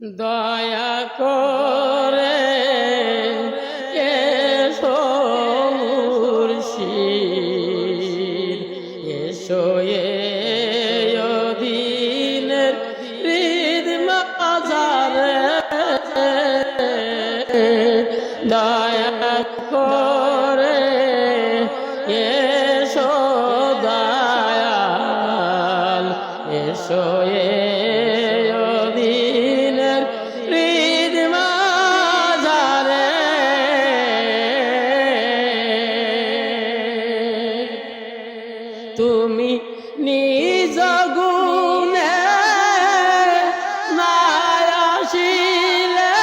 দয়া করে এসো মুর্শিদ এসো দিনের হৃদ মাজারে। দয়া করে এসো দয়াল এসো এ তুমি নিজ গুণে আসিলে।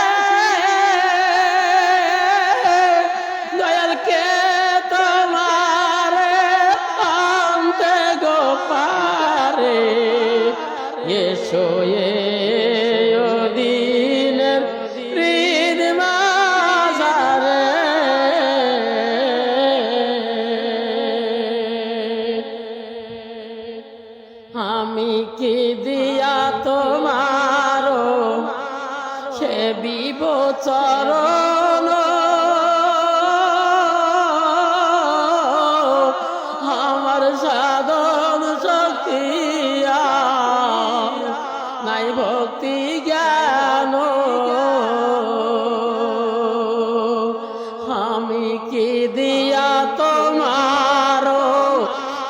দয়ালকে তোমার আনতে গো পারে? এসো এ আমি কি দিয়া তোমার সে বিবচরণ? আমার সাধন শক্তি নাই ভক্তি জ্ঞান। আমি কি দিয়া তোমার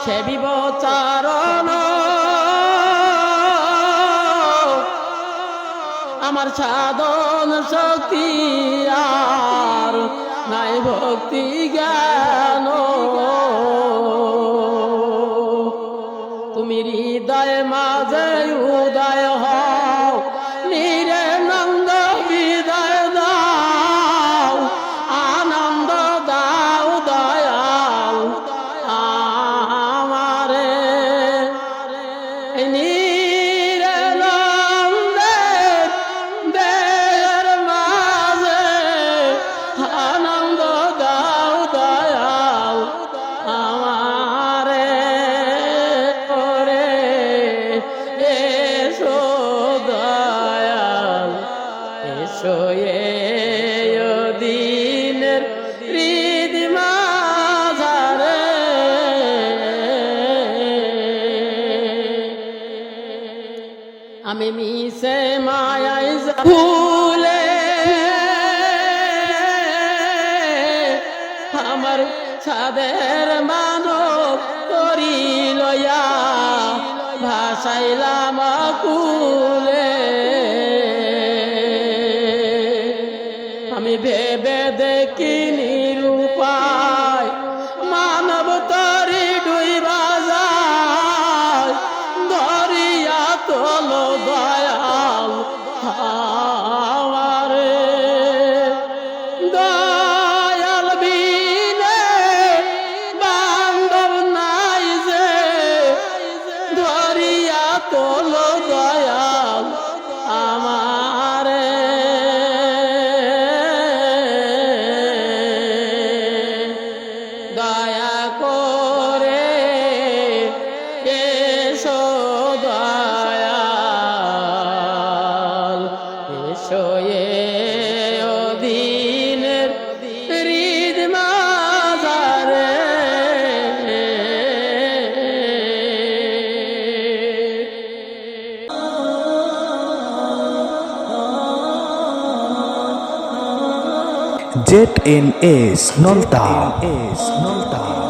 সে বিবচারণ? আমার সাধন শক্তি আর নাই ভক্তি জ্ঞান। তুমি হৃদয় মাঝে উদয় এ দিনের হৃদ মাঝারে। আমি মিশে মায়াই ভুলে আমার ছাদের মানব করি লয়া ভাসাইলাম কুলে দেখি নিরুপায় মানব তরি ডুইবা যায় দরিয়া তোল Z N S Nalta. S Nalta.